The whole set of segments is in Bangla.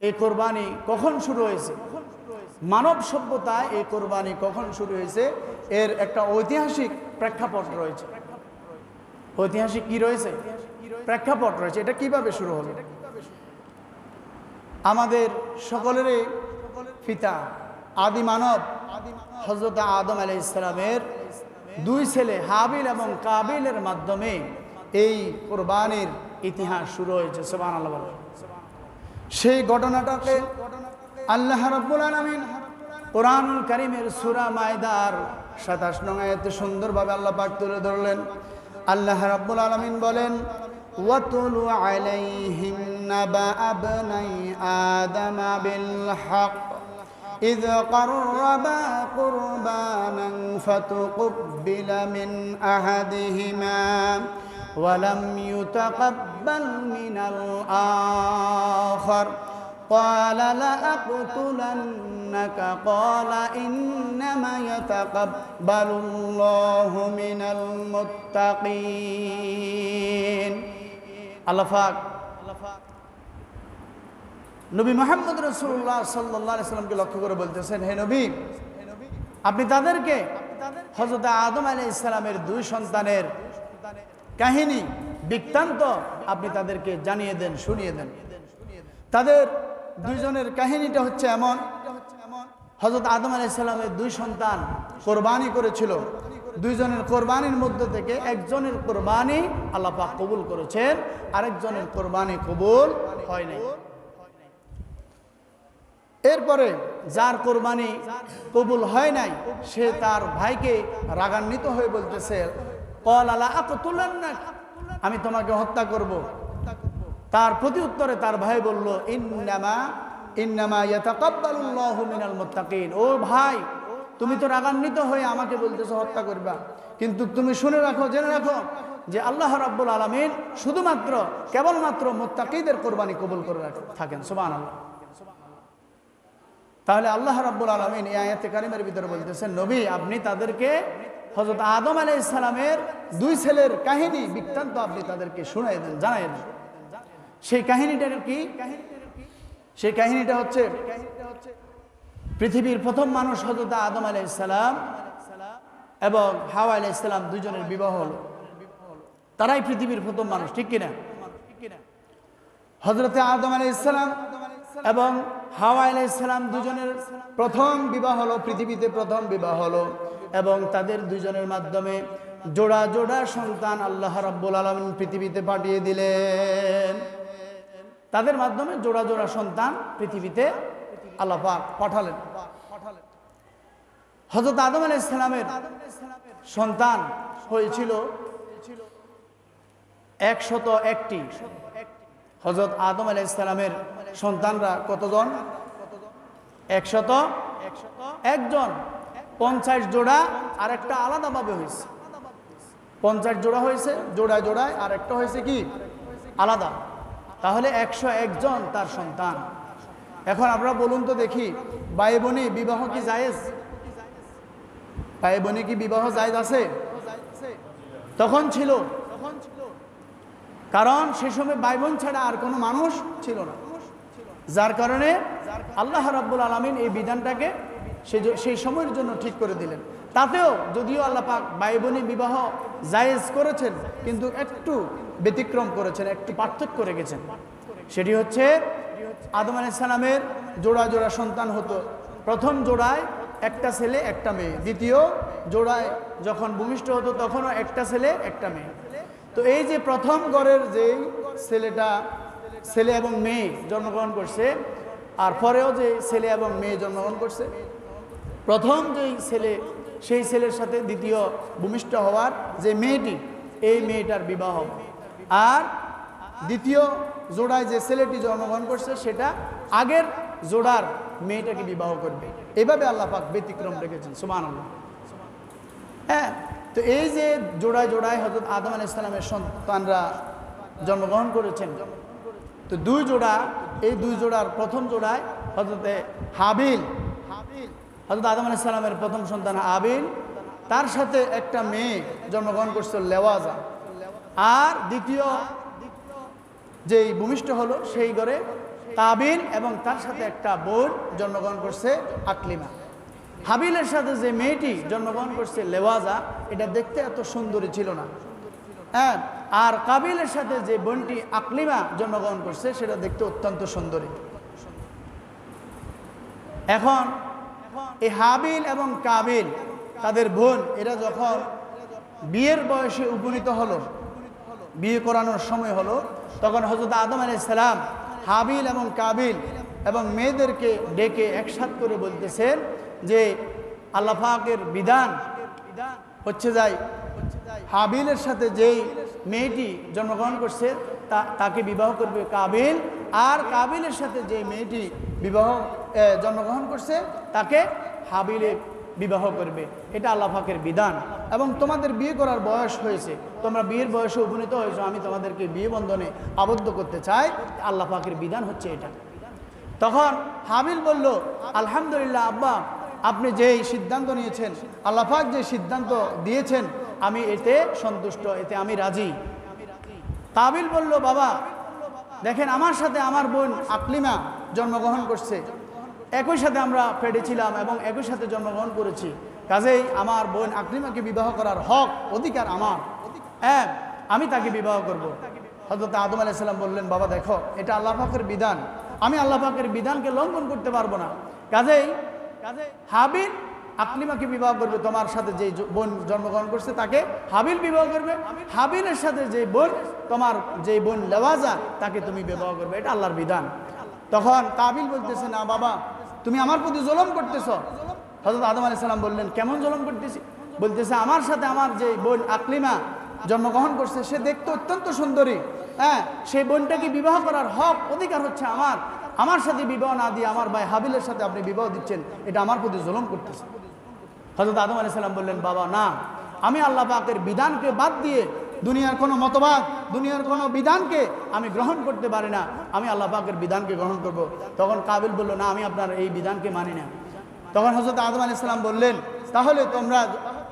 এই কোরবানি কখন শুরু হয়েছে? মানব সভ্যতায় এই কোরবানি কখন শুরু হয়েছে? এর একটা ঐতিহাসিক প্রেক্ষাপট রয়েছে। ঐতিহাসিক কি রয়েছে? প্রেক্ষাপট রয়েছে। এটা কীভাবে শুরু হলো? আমাদের সকলেরই পিতা আদি মানব হজরত আদম আলাই ইসলামের দুই ছেলে হাবিল এবং কাবিলের মাধ্যমে এই কোরবানির ইতিহাস শুরু হয়েছে। সোবান আল্লাহ। সেই ঘটনাটাকে আল্লাহ রাব্বুল আলামিন কোরআনুল কারীমের সূরা মায়দার 27 নং আয়াতে সুন্দরভাবে আল্লাহ পাক তুলে ধরলেন আল্লাহ রাব্বুল আলামিন বলেন ওয়াতুলু আলাইহিম নাবা আবনাই আদম বিল হক إذ قربا قربانا فتقبل من أحدهما ولم يتقبل من الآخر قال لأقتلنك قال إنما يتقبل الله من المتقين الله فاك নবী মোহাম্মদ রসুল্লাহ সাল্লাহ সাল্লামকে লক্ষ্য করে বলতেছেন হে নবী আপনি তাদেরকে হজরত আদম আলী ইসলামের দুই সন্তানের কাহিনী, বৃত্তান্ত আপনি তাদেরকে জানিয়ে দেন, শুনিয়ে দেন। তাদের দুইজনের কাহিনীটা হচ্ছে এমন। হজরত আদম আলী ইসলামের দুই সন্তান কোরবানি করেছিল। দুইজনের কোরবানির মধ্যে থেকে একজনের কোরবানি আল্লাহ পাক কবুল করেছেন, আরেকজনের কোরবানি কবুল হয় নাই। এরপরে যার কোরবানি কবুল হয় নাই, সে তার ভাইকে রাগান্বিত হয়ে বলতেছে আমি তোমাকে হত্যা করব। তার প্রতি উত্তরে তার ভাই বলল, ইন্নামা ইন্নামা মিনাল মুত্তাকিন। ও ভাই, তুমি তো রাগান্বিত হয়ে আমাকে বলতেছো হত্যা করবা। কিন্তু তুমি শুনে রাখো, জেনে রাখো যে আল্লাহ রাব্বুল আলামিন শুধুমাত্র, কেবলমাত্র মুত্তাকিদের কোরবানি কবুল করে থাকেন। সুবহানাল্লাহ। তাহলে আল্লাহ রাব্বুল আলমিন এই আয়াতে কারিমের ভিতরে বলতেছেন, নবী, আপনি তাদেরকে হজরত আদম আলাই ইসলামের দুই ছেলের কাহিনী বৃত্তান্ত আপনি তাদেরকে শুনাই দেন, জানাই দেন। সেই কাহিনীটা কি? সেই কাহিনীটা হচ্ছে পৃথিবীর প্রথম মানুষ হজরত আদম আলাই ইসলাম এবং হাওয়া আলাই ইসলাম দুজনের বিবাহ হল। তারাই পৃথিবীর প্রথম মানুষ, ঠিক কিনা? হজরতে আদম আলাই ইসলাম এবং হাওয়া আলাই ইসলাম দুজনের প্রথম বিবাহ হলো, পৃথিবীতে প্রথম বিবাহ হলো। এবং তাদের দুজনের মাধ্যমে জোড়া জোড়া সন্তান আল্লাহ রাব্বুল আলমিন পৃথিবীতে পাঠিয়ে দিলেন। তাদের মাধ্যমে জোড়া জোড়া সন্তান পৃথিবীতে আল্লাহ পাঠালেন। হজরত আদম আলাই ইসলামের সন্তান হয়েছিল একশত একটি। হজরত আদম আলাই ইসলামের সন্তানরা কতজন? একশত একজন। পঞ্চাশ জোড়া আর একটা আলাদাভাবে হয়েছে। পঞ্চাশ জোড়া হয়েছে, জোড়ায় জোড়ায়, আর একটা হয়েছে কি? আলাদা। তাহলে একশো একজন তার সন্তান। এখন আমরা বলুন তো দেখি, ভাই বোনে বিবাহ কি জায়েজ? ভাই বোনে কি বিবাহ জায়েজ আছে? তখন ছিল। কারণ সে সময় ভাই বোন ছাড়া আর কোনো মানুষ ছিল না। যার কারণে আল্লাহ রাব্বুল আলমিন এই বিধানটাকে সে- সেই সময়ের জন্য ঠিক করে দিলেন। তাতেও যদিও আল্লাহ পাক ভাই বোনী বিবাহ জায়েজ করেছেন, কিন্তু একটু ব্যতিক্রম করেছেন, একটু পার্থক্য রেখেছেন। সেটি হচ্ছে আদম সালামের জোড়া জোড়া সন্তান হতো। প্রথম জোড়ায় একটা ছেলে, একটা মেয়ে। দ্বিতীয় জোড়ায় যখন ভূমিষ্ঠ হতো তখনও একটা ছেলে, একটা মেয়ে। তো এই যে প্রথম ঘরের যেই ছেলেটা, ছেলে এবং মেয়ে জন্মগ্রহণ করছে, আর পরেও যে ছেলে এবং মেয়ে জন্মগ্রহণ করছে প্রথম যেই ছেলে, সেই ছেলের সাথে দ্বিতীয় ভূমিষ্ঠ হওয়ার যে মেয়েটি, এই মেয়েটার বিবাহ আর দ্বিতীয় জোড়ায় যে ছেলেটি জন্মগ্রহণ করছে, সেটা আগের জোড়ার মেয়েটাকে বিবাহ করবে। এভাবে আল্লাহ পাক ব্যতিক্রম রেখেছেন সুমান আল্লাহ হ্যাঁ তো এই যে জোড়ায় জোড়ায় হজরত আদম আল ইসলামের সন্তানরা জন্মগ্রহণ করেছেন, তো দুই জোড়া, এই দুই জোড়ার প্রথম জোড়ায় হজরতে হাবিল হজরত আদম আলাহ ইসলামের প্রথম সন্তান আবিল তার সাথে একটা মেয়ে জন্মগ্রহণ করছিল লেওয়াজা। আর দ্বিতীয় যেই ভূমিষ্ঠ হলো সেই ঘরে কাবিল এবং তার সাথে একটা বোন জন্মগ্রহণ করছে আকলিমা। হাবিলের সাথে যে মেয়েটি জন্মগ্রহণ করছে লেওয়াজা, এটা দেখতে এত সুন্দরী ছিল না। হ্যাঁ আর কাবিলের সাথে যে বোনটি আকলিমা জন্মগ্রহণ করছে, সেটা দেখতে অত্যন্ত সুন্দরী। এখন এই হাবিল এবং কাবিল, তাদের বোন, এরা যখন বিয়ের বয়সে উপনীত হলো, বিয়ে করানোর সময় হলো, তখন হজরত আদম আলাই সালাম হাবিল এবং কাবিল এবং মেয়েদেরকে ডেকে একসাথ করে বলতেছেন যে আল্লাহাকের বিধান হচ্ছে যাই, হাবিলের সাথে যেই মেয়েটি জন্মগ্রহণ করছে তাকে বিবাহ করবে কাবিল আর কাবিলের সাথে যে মেয়েটি বিবাহ জন্মগ্রহণ করছে, তাকে হাবিলে বিবাহ করবে। এটা আল্লাহ পাকের বিধান। এবং তোমাদের বিয়ে করার বয়স হয়েছে। তোমরা বিয়ের বয়সে উপনীত হয়েছো, আমি তোমাদেরকে বিয়ে বন্ধনে আবদ্ধ করতে চাই। আল্লাহ পাকের বিধান হচ্ছে এটা। তখন হাবিল বলল, আলহামদুলিল্লাহ, আব্বা, আপনি যেই সিদ্ধান্ত নিয়েছেন আল্লাহাক যে সিদ্ধান্ত দিয়েছেন, আমি এতে সন্তুষ্ট, এতে আমি রাজি। কাবিল বলল, বাবা দেখেন, আমার সাথে আমার বোন আকলিমা জন্মগ্রহণ করছে। একই সাথে আমরা পেটেছিলাম এবং একই সাথে জন্মগ্রহণ করেছি। কাজেই আমার বোন আকলিমাকে বিবাহ করার হক, অধিকার আমার। হ্যাঁ আমি তাকে বিবাহ করব। হজরত আদম আলাইসাল্লাম বললেন, বাবা, দেখো, এটা আল্লাহ পাকের বিধান। আমি আল্লাহ পাকের বিধানকে লঙ্ঘন করতে পারব না। কাজেই কাজে হাবিল আকলিমাকে বিবাহ করবে, তোমার সাথে যে বোন জন্মগ্রহণ করছে তাকে হাবিল বিবাহ করবে। হাবিলের সাথে যে বোন, তোমার যে বোন লেওয়াজা, তাকে তুমি বিবাহ করবে। এটা আল্লাহর বিধান। তখন কাবিল বলতেছে, না বাবা, তুমি আমার প্রতি জলম করতেছ। হজরত আদম আলি সাল্লাম বললেন, কেমন জলম করতেছি? বলতেছে, আমার সাথে আমার যে বোন আকলিমা জন্মগ্রহণ করছে, সে দেখতে অত্যন্ত সুন্দরী। হ্যাঁ সেই বোনটাকে বিবাহ করার হক, অধিকার হচ্ছে আমার। আমার সাথে বিবাহ না দিয়ে আমার ভাই হাবিলের সাথে আপনি বিবাহ দিচ্ছেন, এটা আমার প্রতি জলম করতেছে। হজরত আদম আলি সাল্লাম বললেন, বাবা, না, আমি আল্লাহ পাকের বিধানকে বাদ দিয়ে দুনিয়ার কোনো মতবাদ, দুনিয়ার কোনো বিধানকে আমি গ্রহণ করতে পারি না। আমি আল্লাহ পাকের বিধানকে গ্রহণ করব। তখন কাবিল বলল, না, আমি আপনার এই বিধানকে মানি না। তখন হজরত আদম আলি সাল্লাম বললেন, তাহলে তোমরা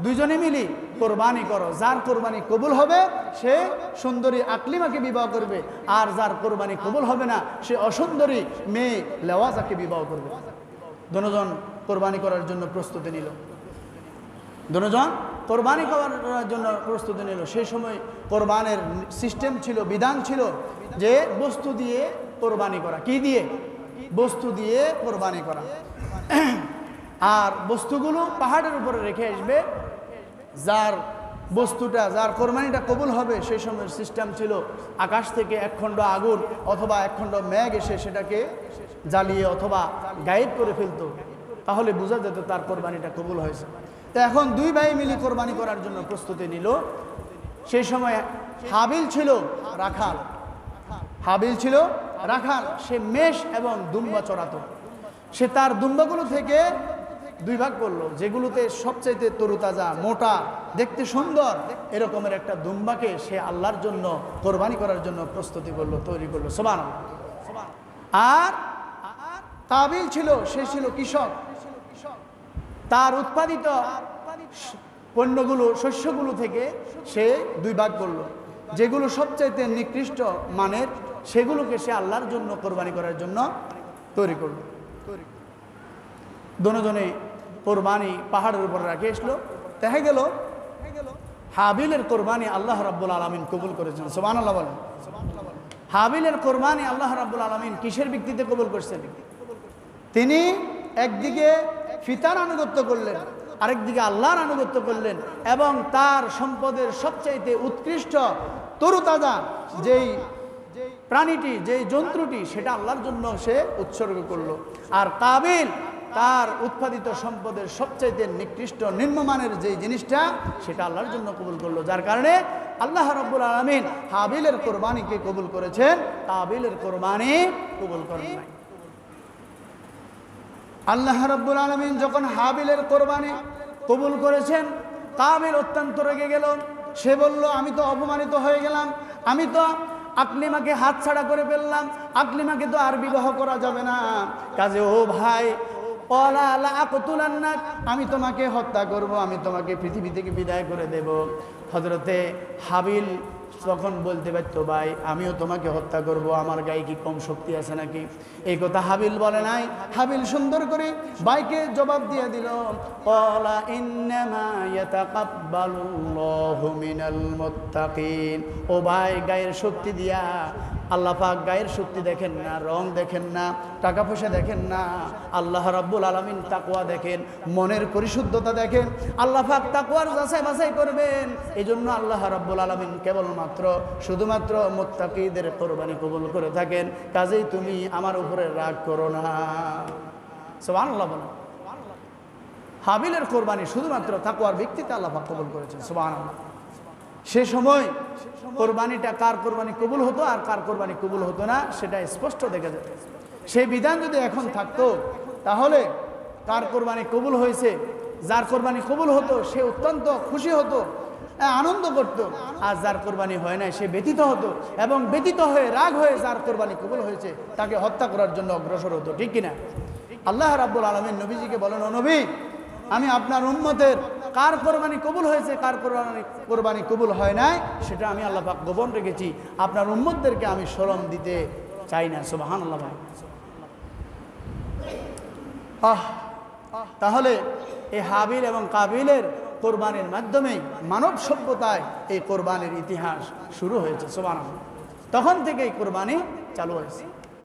দুজনে মিলি কোরবানি করো। যার কোরবানি কবুল হবে, সে সুন্দরী আকলিমাকে বিবাহ করবে। আর যার কোরবানি কবুল হবে না, সে অসুন্দরী মেয়ে লেওয়াজাকে বিবাহ করবে। দুজন কোরবানি করার জন্য প্রস্তুতি নিল। দুজন কোরবানি করার জন্য প্রস্তুতি নিল। সেই সময় কোরবানের সিস্টেম ছিল, বিধান ছিল যে বস্তু দিয়ে কোরবানি করা। কি দিয়ে? বস্তু দিয়ে কোরবানি করা। আর বস্তুগুলো পাহাড়ের উপরে রেখে আসবে। যার বস্তুটা, যার কোরবানিটা কবুল হবে, সেই সময়ের সিস্টেম ছিল আকাশ থেকে এক খণ্ড আগুন অথবা এক খণ্ড মেঘ এসে সেটাকে জ্বালিয়ে অথবা গায়েব করে ফেলতো। তাহলে বোঝা যেত তার কোরবানিটা কবুল হয়েছে। তো এখন দুই ভাই মিলে কোরবানি করার জন্য প্রস্তুতি নিল। সেই সময় হাবিল ছিল রাখাল। হাবিল ছিল রাখাল। সে মেষ এবং দুম্বা চড়াতো। সে তার দুম্বাগুলো থেকে দুই ভাগ করল, যেগুলোতে সবচাইতে তরুতাজা, মোটা, দেখতে সুন্দর এরকমের একটা দুম্বাকে সে আল্লাহর জন্য কোরবানি করার জন্য প্রস্তুতি করল, তৈরি করল। সমান আর কাবিল ছিল, সে ছিল কৃষক। তার উৎপাদিত পণ্যগুলো, শস্যগুলো থেকে সে দুই ভাগ করল। যেগুলো সবচাইতে নিকৃষ্ট মানের, সেগুলোকে সে আল্লাহর জন্য কোরবানি করার জন্য তৈরি করল। দুজনে কোরবানি পাহাড়ের উপর রাখে আসলো দেখা গেল, হাবিলের কোরবানি আল্লাহ রাব্বুল আলমিন কবুল করেছেন। সোমান আল্লাহ বলেন। হাবিলের কোরবানি আল্লাহ রাব্বুল আলমিন কিসের ভিত্তিতে কবুল করছেন? তিনি একদিকে ফিতার আনুগত্য করলেন আরেকদিকে আল্লাহর আনুগত্য করলেন এবং তার সম্পদের সবচাইতে উৎকৃষ্ট তরুতাজা যেই প্রাণীটি, যেই জন্তুটি, সেটা আল্লাহর জন্য সে উৎসর্গ করল। আর কাবিল তার উৎপাদিত সম্পদের সবচাইতে নিকৃষ্ট, নিম্নমানের যে জিনিসটা, সেটা আল্লাহর জন্য কবুল করল। যার কারণে আল্লাহ রব্বুল আলমিন হাবিলের কোরবানিকে কবুল করেছেন, কাবিলের কোরবানি কবুল করেন নাই। আল্লাহ রব্বুল আলমিন যখন হাবিলের কোরবানি কবুল করেছেন, কাবিল অত্যন্ত রেগে গেল। সে বলল, আমি তো অপমানিত হয়ে গেলাম। আমি তো আকলিমাকে হাত ছাড়া করে ফেললাম। আকলিমাকে তো আর বিবাহ করা যাবে না। কাজে ও ভাই আমি তোমাকে হত্যা করব, আমি তোমাকে পৃথিবী থেকে বিদায় করে দেব। হজরতে হাবিল তখন বলতে পারত, ভাই, আমিও তোমাকে হত্যা করব, আমার গায়ে কি কম শক্তি আছে নাকি? এই কথা হাবিল বলে নাই। হাবিল সুন্দর করে বাইকে জবাব দিয়ে দিল কলা ও ভাই, গায়ের শক্তি দিয়া আল্লাহ পাক গায়ের শক্তি দেখেন না, রং দেখেন না, টাকা পয়সা দেখেন না। আল্লাহ রাব্বুল আলামিন তাকুয়া দেখেন, মনের পরিশুদ্ধতা দেখেন। আল্লাহ পাক তাকওয়ার যাচাই বাছাই করবেন। এই জন্য আল্লাহ রাব্বুল আলামিন কেবলমাত্র, শুধুমাত্র মোত্তাকিদের কোরবানি কবুল করে থাকেন। কাজেই তুমি আমার উপরে রাগ করো না। সুবহানাল্লাহ বলো হাবিলের কোরবানি শুধুমাত্র তাকুয়ার ব্যক্তিতে আল্লাহ পাক কবুল করেছেন। সুবহানাল্লাহ। সে সময় কোরবানিটা কার কোরবানি কবুল হতো আর কার কোরবানি কবুল হতো না, সেটা স্পষ্ট দেখা যেত সেই বিধান যদি এখন থাকতো, তাহলে কার কোরবানি কবুল হয়েছে, যার কোরবানি কবুল হতো, সে অত্যন্ত খুশি হতো আনন্দ করত, আর যার কোরবানি হয় নাই, সে ব্যতীত হতো, এবং ব্যতীত হয়ে, রাগ হয়ে যার কোরবানি কবুল হয়েছে, তাকে হত্যা করার জন্য অগ্রসর হতো, ঠিক কিনা? আল্লাহ রাব্বুল আলমের নবীজিকে বলেন, ও নবী, আমি আপনার উন্মতের কার কোরবানি কবুল হয়েছে, কার কোরবানি কোরবানি কবুল হয় নাই, সেটা আমি আল্লাহ পাক গোপন রেখেছি। আপনার উম্মতদেরকে আমি স্মরণ দিতে চাই না সুবাহান আল্লাহ আহ, তাহলে এই হাবিল এবং কাবিলের কোরবানির মাধ্যমে মানব সভ্যতায় এই কোরবানির ইতিহাস শুরু হয়েছে সোবান তখন থেকে এই কোরবানি চালু হয়েছে।